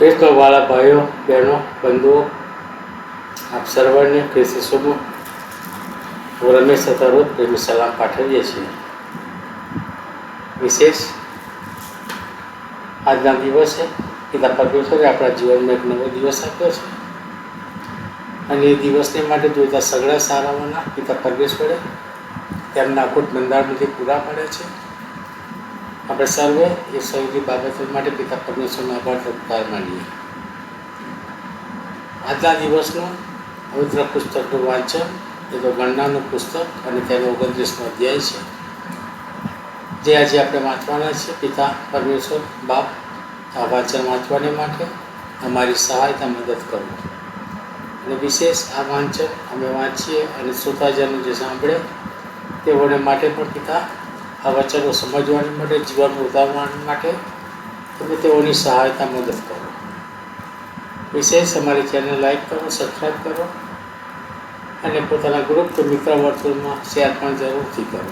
કૃષ્ણવાળા ભાઈઓ, બહેનો, બંધુઓ, આપ સર્વને ખ્રિસ્તી શુભ હું રમેશ સતારોજ પ્રેમી સલામ પાઠવીએ છીએ. વિશેષ આજના દિવસે પિતા પરમેશ્વરે આપણા જીવનમાં એક નવો દિવસ આપ્યો છે. અને એ દિવસને માટે જોઈતા સગળા સારાઓના પિતા પરમેશ્વરે તેમના અખૂટ બંધારણથી પૂરા પાડે છે. આપણે સર્વે એ સૌની બાબતો માટે પિતા પરમેશ્વરનો આભાર સત્કાર માનીએ. આજના દિવસનું પવિત્ર પુસ્તકનું વાંચન એ તો ગણનાનું પુસ્તક અને તેનો ઓગણત્રીસનો અધ્યાય છે. જે આજે આપણે વાંચવાના છે, પિતા પરમેશ્વર, બાપ, આ વાંચન વાંચવાને માટે અમારી સહાયતા મદદ કરો. અને વિશેષ આ વાંચન અમે વાંચીએ અને શ્રોતાજનો જે સાંભળે તેઓને માટે પણ પિતા આ વચનો સમજવાની માટે જીવન ઉતારવા માટે તમે તેઓની સહાયતા મદદ કરો. વિશેષ અમારી ચેનલ લાઈક કરો સબસ્ક્રાઈબ કરો અને પોતાના ગ્રુપ કે મિત્ર વર્તુળમાં શેર પણ જરૂરથી કરો.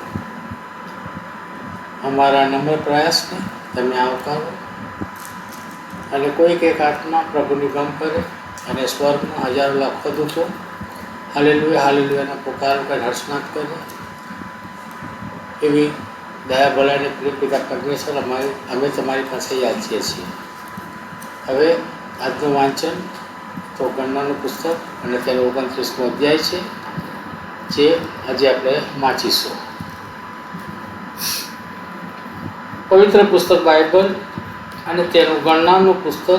અમારા નમ્ર પ્રયાસને તમે આવકારો અને કોઈક એક આત્મા પ્રભુની ગમ કરે અને સ્વર્ગમાં હજારો લાખો દૂતો હાલેલુયા હાલેલુયાના પોકાર કરી હર્ષનાદ કરે એવી દયા ભલાને પ્રિય પિતા પરમેશ્વર અમારી અમે તમારી પાસે યાચીએ છીએ. હવે આજનું વાંચન તો ગણનાનું પુસ્તક અને તેનો ઓગણત્રીસમો અધ્યાય છે, જે આજે આપણે વાંચીશું. પવિત્ર પુસ્તક બાઇબલ અને તેનું ગણનાનું પુસ્તક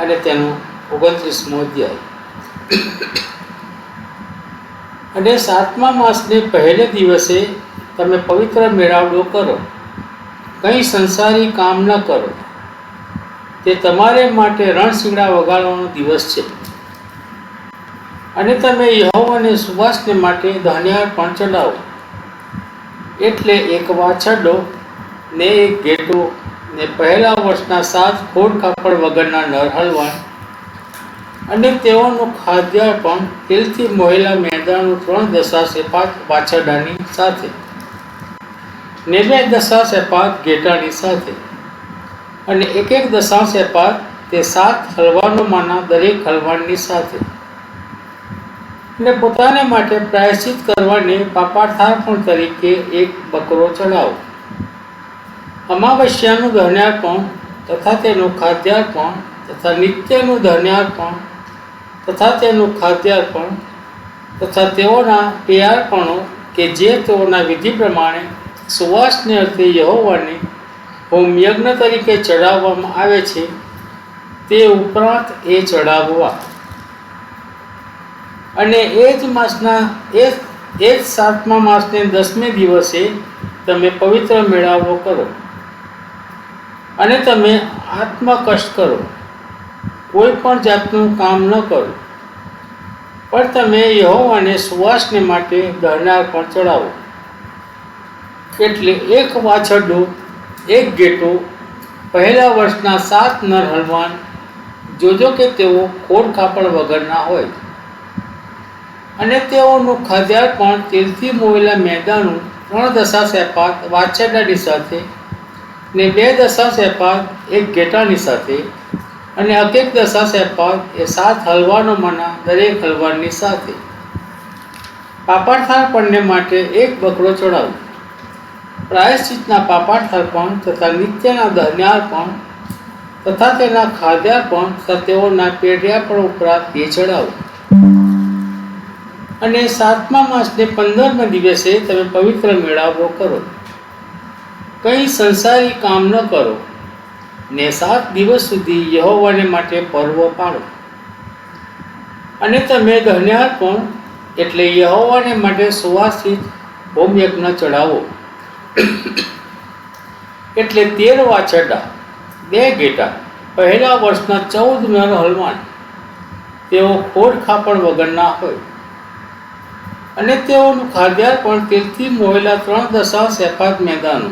અને તેનું ઓગણત્રીસમો અધ્યાય. અને સાતમા માસને પહેલે દિવસે તમે પવિત્ર મેળાવડો કરો. કંઈ સંસારી કામ ન કરો. તે તમારે માટે રણશીંગડા વગાડવાનો દિવસ છે. અને તમે યહોવાને સુવાસને માટે ધાન્યાર પણ ચડાવો એટલે એક વાછરડો ને એક ઘેટો ને પહેલા વર્ષના સાત ખોડ કાપડ વગરના નર હલવાણ અને તેઓનું ખાદ્ય પણ તેલથી મોહેલા મેદાનું ત્રણ દશા સેપાત વાછરડાની સાથે. ને દશાંશ દશા સેપાત ઘેટાની સાથે. અને એક એક દશાંશ સેપાત તે સાત હલવાનોમાંના દરેક હલવાનની સાથે. ને પોતાને માટે પ્રાયશ્ચિત કરવાની પાપાઠાર્પણ તરીકે એક બકરો ચડાવો. અમાવસ્યાનું ધન્યાર્પણ તથા તેનું ખાદ્યાર્પણ તથા નિત્યનું ધન્યાર્પણ તથા તેનું ખાદ્યાર્પણ તથા તેઓના પેયાર્પણો કે જે તેઓના વિધિ પ્રમાણે સુવાસને અર્થે યહોવાને હોમ યજ્ઞ તરીકે ચડાવવામાં આવે છે, તે ઉપરાંત એ ચડાવવા અને એ જ માસના, એ એ જ સાતમા માસને દસમે દિવસે તમે પવિત્ર મેળાવો કરો. અને તમે આત્મકષ્ટ કરો. કોઈ પણ જાતનું કામ ન કરો. પણ તમે યહોવાને સુવાસને માટે દહનાર પણ ચડાવો એટલે એક વાછરડો, એક ગેટો, પહેલા વર્ષના સાત નર હલવાન જોજો કે તેઓ ખોડ કાપડ વગરના હોય. અને તેઓનું ખાદ્યાર પણ તેલથી મોયેલા મેદાનું ત્રણ દશા સેપાત વાછરડાની સાથે ને બે દશા સેપાત એક ઘેટાની સાથે અને અકેક દશા સેપાત એ સાત હલવાનોમાંના દરેક હલવાનની સાથે. પાપાઠાર્પણને માટે એક બકરો ચડાવો પ્રાયશ્ચિતના પાપાઠાર્પણ તથા નિત્યના ધન્યાર્પણ તથા તેના ખાદ્યાર્પણ તથા તેઓના પેઢિયાર્પણ ઉપરાંત તે ચડાવો. અને સાતમા માસને પંદરમા દિવસે તમે પવિત્ર મેળાવો કરો. કંઈ સંસારી કામ ન કરો. ને સાત દિવસ સુધી યહોવાને માટે પર્વ પાડો અને તમે ધન્યાર્પણ એટલે યહોવાને માટે સુવાસિત હોમયજ્ઞ ચઢાવો. એટલે તેર વાછરડા બે ઘેટા, પહેલા વર્ષના ચૌદ નર હલવાન તેઓ ખોડ ખાપડ વગરના હોય. અને તેઓનું ખાદ્યાર પણ તેલથી મોહેલા ત્રણ દશા સેપાત મેદાનો.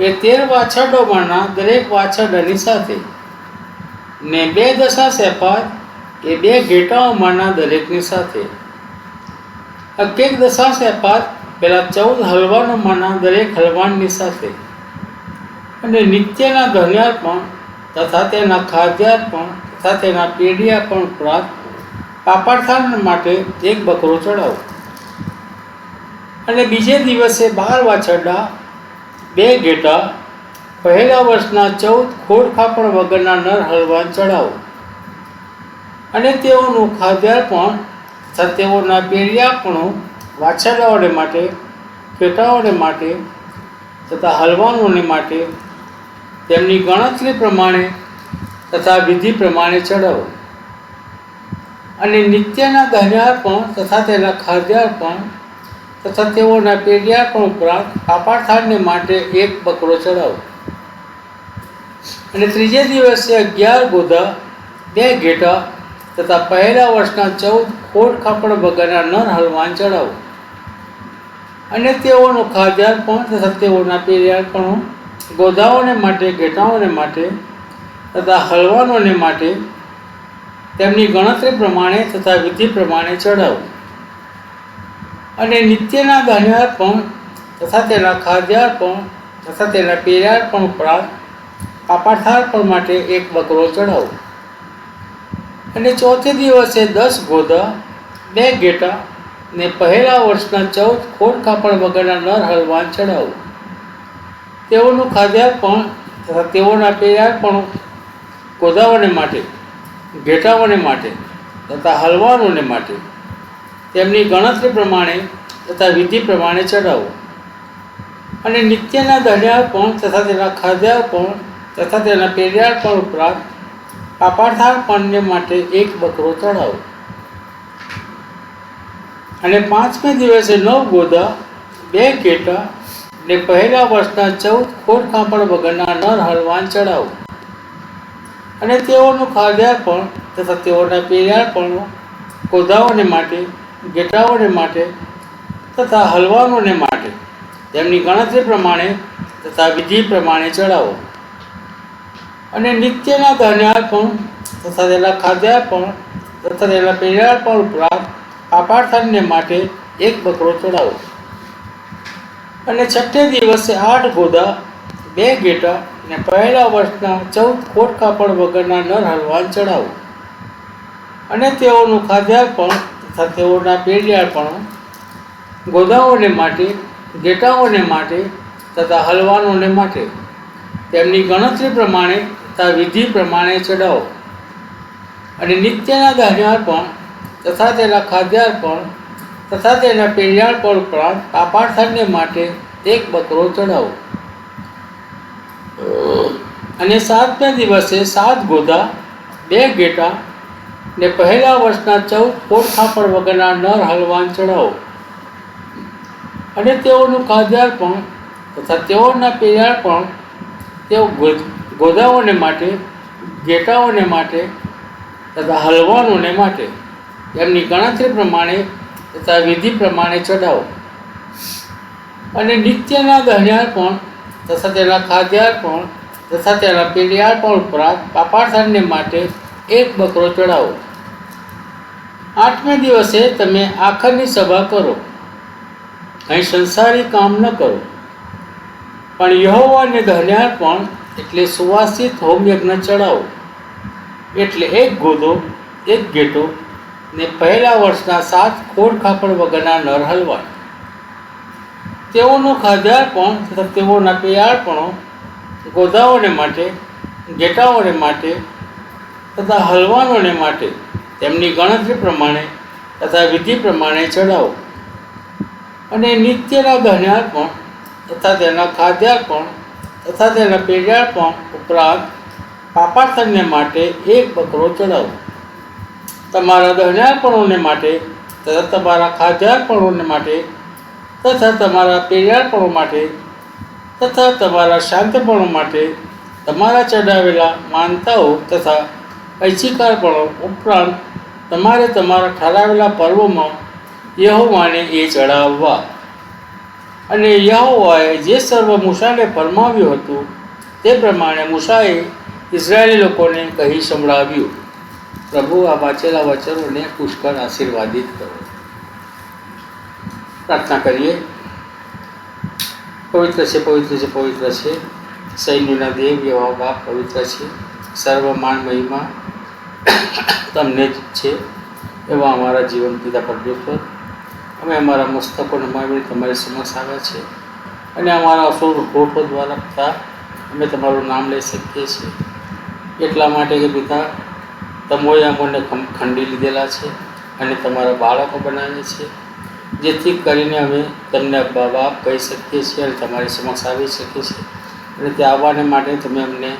એ તેર વાછરડોમાંના દરેક વાછરડાની સાથે. ને બે દશા સેપાત એ બે ઘેટાઓમાંના દરેકની સાથે. અકેક દશા સેપાત પેલા ચૌદ હલવાનોમાંના દરેક હલવાનની સાથે. અને નિત્યના ધન્યાર્પણ તથા તેના ખાદ્યાર પણ તથા તેના પેઢિયા પણ પ્રાપ્ત પાપાર્થાન માટે એક બકરો ચડાવો. અને બીજે દિવસે બાર વાછરડા, બે ઘેટા, પહેલા વર્ષના ચૌદ ખોડ ખાપણ વગરના નર હલવાન ચડાવો. અને તેઓનું ખાદ્યાર પણ તથા તેઓના પેરિયાપણું વાછરડાઓને માટે ખેટાઓને માટે તથા હલવાનોને માટે તેમની ગણતરી પ્રમાણે તથા વિધિ પ્રમાણે ચડાવો. અને નિત્યના દહ્યાર પણ તથા તેના ખાદ્યાર્પણ તથા તેઓના પેઢિયાર પણ ઉપરાંત પાપાઠાણને માટે એક બકરો ચડાવો. અને ત્રીજે દિવસે અગિયાર ગોધા બે ઘેટા તથા પહેલા વર્ષના ચૌદ ખોટ ખાપડ વગરના નર હલવાન ચડાવો. અને તેઓનો ખાદ્યાર પણ તથા તેઓના પેરિયાર ગોદાઓને માટે ઘેટાઓને માટે, તથા હલવાનોને માટે તેમની ગણતરી પ્રમાણે તથા વિધિ પ્રમાણે ચડાવવું અને નિત્યના પણ, તથા તેના ખાદ્યાર્પણ તથા તેના પેરિયાર્પણ ઉપરાંત કાપાઠાર્પણ પણ માટે એક બકરો ચડાવો અને ચોથે દિવસે દસ ગોધા બે ઘેટા ને પહેલા વર્ષના ચૌદ ખોટ કાપડ વગરના નર હલવાન ચડાવવું તેઓનું ખાદ્યાર પણ તથા તેઓના પેયાર પણ ગોદાઓને માટે ઘેટાવાને માટે તથા હલવાનોને માટે તેમની ગણતરી પ્રમાણે તથા વિધિ પ્રમાણે ચડાવો. અને નિત્યના દહ્યાર પણ તથા તેના ખાદ્યાર પણ તથા તેના પેરિયાર પણ ઉપરાંત પાપાઠાર પણને માટે એક બકરો ચડાવો. અને પાંચમે દિવસે નવ ગોદા, બે ઘેટા ને પહેલા વર્ષના ચૌદ ખોટ કાપડ વગરના નર હલવાન ચડાવો. અને તેઓનું ખાદ્યાર્પણ તથા તેઓના પેરિયાર પણ ગોધાઓને માટે, ગેટાઓને માટે તથા હલવાનોને માટે તેમની ગણતરી પ્રમાણે તથા વિધિ પ્રમાણે ચડાવો. અને નિત્યના ધન્યાર્પણ પણ તથા તેના ખાદ્યાર્પણ તથા તેના પેર્યાર્પણ પણ ઉપરાંત પાપાઠાનને માટે એક બકરો ચડાવો. અને છઠ્ઠે દિવસે આઠ ગોદા, બે ઘેટા ને પહેલા વર્ષના ચૌદ ખોટ કાપડ વગરના નર હલવાન ચડાવો. અને તેઓનું ખાદ્યાર્પણ તથા તેઓના પેડિયાર્પણો ગોદાઓને માટે ઘેટાઓને માટે તથા હલવાનોને માટે તેમની ગણતરી પ્રમાણે તથા વિધિ પ્રમાણે ચડાવો. અને નિત્યના ધાન્યાર પણ તથા તેના ખાદ્યાર્પણ તથા તેના પેરિયાળ પર ઉપરાંત પાપાઠાનને માટે એક બકરો ચડાવો અને સાતમે દિવસે સાત ગોદા, બે ઘેટા ને પહેલા વર્ષના ચૌદ કોટ ખાપડ વગરના નર હલવાન ચડાવો અને તેઓનું ખાદ્યાર્પણ તથા તેઓના પેરિયાળ પણ તેઓ ગોદાઓને માટે, ઘેટાઓને માટે તથા હલવાનોને માટે એમની ગણતરી પ્રમાણે તથા વિધિ પ્રમાણે ચડાવો અને નિત્યના દહ્યાર પણ તથા તેના ખાદ્યાર પણ તથા તેના પેડિયાર પણ ઉપરાંત પાપાઠાનને માટે એક બકરો ચડાવો આઠમે દિવસે તમે આખરની સભા કરો. અહીં સંસારી કામ ન કરો. પણ યહોવાને દહ્યાર પણ એટલે સુવાસિત હોમયજ્ઞ ચડાવો એટલે એક ગોદો, એક ઘેટો ને પહેલા વર્ષના સાત ખોડ ખાપડ વગરના નર હલવા તેઓનું ખાધારપણ તથા તેઓના પેયાળપણો ગોદાઓને માટે ઘેટાઓને માટે તથા હલવાનોને માટે તેમની ગણતરી પ્રમાણે તથા વિધિ પ્રમાણે ચડાવો. અને નિત્યના ધન્યાર પણ તથા તેના ખાદ્યાર્પણ તથા તેના પેઢાર્પણ ઉપરાંત પાપાથનને માટે એક બકરો ચડાવો. તમારા દહન્યારપણોને માટે, તથા તમારા ખાદ્યારપણોને માટે, તથા તમારા પેરિયારપણો માટે, તથા તમારા શાંતપણો માટે તમારા ચડાવેલા માનતાઓ તથા ઐચ્છિકારપણો ઉપરાંત તમારે તમારા ઠરાવેલા પર્વોમાં યહોવાને એ ચડાવવા. અને યહોવાએ જે સર્વ મૂસાને ફરમાવ્યું હતું, તે પ્રમાણે મૂસાએ ઇઝરાયેલી લોકોને કહી સંભળાવ્યું. પ્રભુ, આ વાંચેલા વચનોને પુષ્કળ આશીર્વાદિત કરો. પ્રાર્થના કરીએ. પવિત્ર છે પવિત્ર છે પવિત્ર છે. સૈન્યના દેવ એવા બાપ પવિત્ર છે. સર્વ માન મહિમા તમને જ છે. એવા અમારા જીવન પિતા પરમેશ્વર. અમે અમારા મસ્તકો મારી તમારી સમક્ષ આવ્યા છે. અને અમારા અસુર હોઠો દ્વારા અમે તમારું નામ લઈ શકીએ છીએ. એટલા માટે કે પિતા તમોએ અમને ખંડી લીધેલા છે અને તમારા બાળકો બનાવીએ છીએ. જેથી કરીને અમે તમને અબ્બા બાપ કહી શકીએ છીએ અને તમારી સમક્ષ આવી શકીએ છીએ. અને તે આવવાને માટે તમે અમને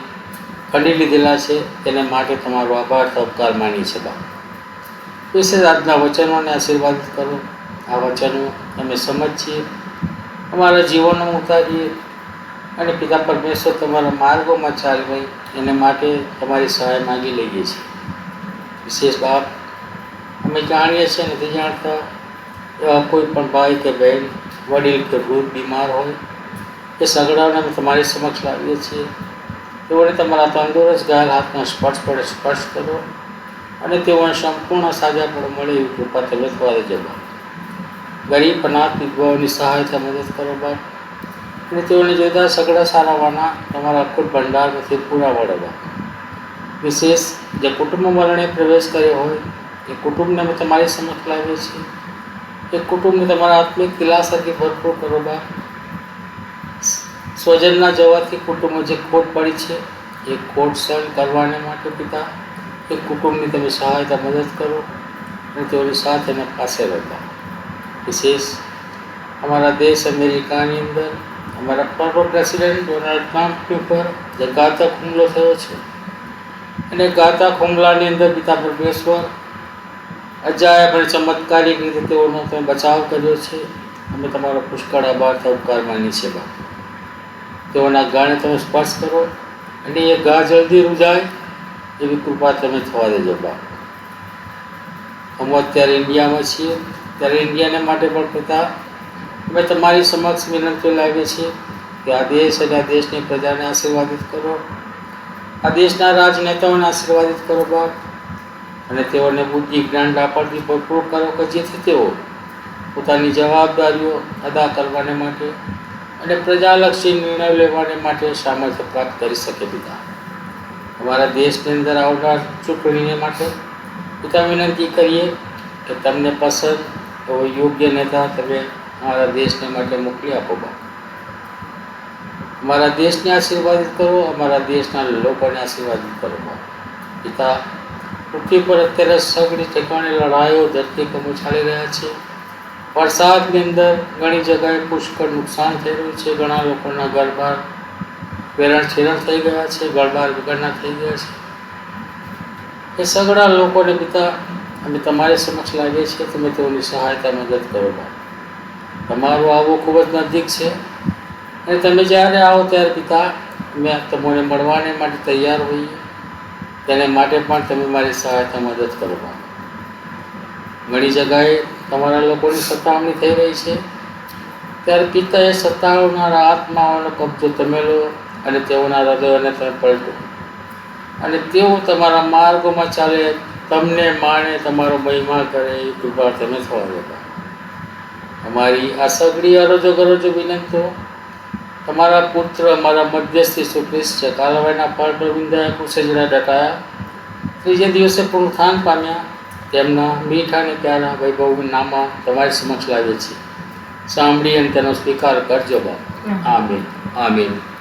ખંડી લીધેલા છે, તેને માટે તમારો આભાર તબકાર માની છે બાપ. વિશેષ આજના વચનોને આશીર્વાદિત કરો. આ વચનો અમે સમજીએ, અમારા જીવનમાં ઉતારીએ અને પિતા પરમેશ્વર તમારા માર્ગોમાં ચાલવાય એને માટે તમારી સહાય માંગી લઈએ છીએ. વિશેષ બાપ. અમે જાણીએ છીએ નથી જાણતા એવા કોઈ પણ ભાઈ કે બહેન, વડીલ કે વૃદ્ધ બીમાર હોય, એ સગડાઓને અમે તમારી સમક્ષ લાવીએ છીએ. તેઓને તમારા તંદુરસ્ત ઘાયલ હાથનો સ્પર્શ પડે સ્પર્શ કરો અને તેઓને સંપૂર્ણ સાજા પણ મળે એવી કૃપા તમે થવા દેજો ગરીબ, અનાથ, વિધવાઓની સહાયતા મદદ કરો બાપ. અને તેઓને જોતા સગડા સારાવાના તમારા અખૂટ ભંડારમાંથી પૂરા બાપ. વિશેષ જે કુટુંબ વલણે પ્રવેશ કર્યો હોય, એ કુટુંબને અમે તમારી સમક્ષ લાવીએ છીએ. એ કુટુંબને તમારા આત્મિક દિલાસાથી ભરપૂર કરો બા. સ્વજનના જવાથી કુટુંબો જે ખોટ પડી છે, એ ખોટ સહન કરવાને માટે પિતા, એ કુટુંબની તમે સહાયતા મદદ કરો અને તેઓની સાથે એને પાસે રહેતા. વિશેષ, અમારા દેશ અમેરિકાની અંદર અમારા પૂર્વ પ્રેસિડેન્ટ ડોનાલ્ડ ટ્રમ્પની ઉપર જગાતક હુમલો થયો છે. અને ગાતા ખુમલાની અંદર પિતા પરમેશ્વર અજાયબ અને ચમત્કારિક રીતે તેઓનો તમે બચાવ કર્યો છે. અમે તમારો પુષ્કળ આભાર, તો ઉપકાર માની છે બાપ. તેઓના ગાને તમે સ્પર્શ કરો અને એ ગા જલ્દી રૂજાય એવી કૃપા તમે થવા દેજો બાપ. અમે અત્યારે ઇન્ડિયામાં છીએ. ત્યારે ઇન્ડિયાને માટે પણ પિતા, અમે તમારી સમક્ષ વિનંતી લાવીએ છીએ કે આ દેશ અને આ દેશની પ્રજાને આશીર્વાદિત કરો. આ દેશના રાજનેતાઓને આશીર્વાદિત કરો બાપ. અને તેઓને બુદ્ધિ જ્ઞાન ડાપણથી ભરપૂર કરો કે જેથી તેઓ પોતાની જવાબદારીઓ અદા કરવાને માટે અને પ્રજાલક્ષી નિર્ણય લેવાને માટે સામર્થ્ય પ્રાપ્ત કરી શકે પિતા. અમારા દેશની અંદર આવનાર ચૂંટણીને માટે પિતા વિનંતી કરીએ કે તમને પસંદ એવો યોગ્ય નેતા તમે અમારા દેશને માટે મોકલી આપો બા અમારા દેશને આશીર્વાદિત કરો અમારા દેશના લોકોને આશીર્વાદિત કરો પિતા, પૃથ્વી પર અત્યારે સગડી ઠેકાણે લડાઈઓ ધરતીકંપો ચાલી રહ્યા છે. વરસાદની અંદર ઘણી જગ્યાએ પુષ્કળ નુકસાન થઈ રહ્યું છે. ઘણા લોકોના ઘરબાર વેરણ છેરણ થઈ ગયા છે, ઘરબાર વગરના થઈ ગયા છે. એ સગડા લોકોને પિતા, અમે તમારી સમક્ષ લાગીએ છીએ, તમે તેઓની સહાયતા મદદ કરો. તમારો આવો ખૂબ જ નજીક છે. અને તમે જ્યારે આવો ત્યારે પિતા, મેં તમને મળવાને માટે તૈયાર હોઈએ. તેને માટે પણ તમે મારી સહાયતા મદદ કરવા. ઘણી જગાએ તમારા લોકોની સતાવણી થઈ રહી છે. ત્યારે પિતાએ સતાવનારા આત્માઓનો કબજો તમે લો અને તેઓના હૃદયોને તમે પલટો. અને તેઓ તમારા માર્ગોમાં ચાલે, તમને માણે, તમારો મહિમા કરે એ કૃપા તમે થવા દેતા. અમારી આ સગડી અરજો ગરજો વિનંતીઓ તમારા પુત્ર અમારા મધ્યસ્થી સુખ્રિસ્ત પાર્ટો વિંદાયા કુસેજડા ડટાયા. ત્રીજે દિવસે પુનરુત્થાન પામ્યા. તેમના મીઠા અને પ્યારા વૈભવ નામમાં તમારી સમક્ષ લાવીએ છીએ. સાંભળી અને તેનો સ્વીકાર કરજો બાપ. આમીન. આમીન.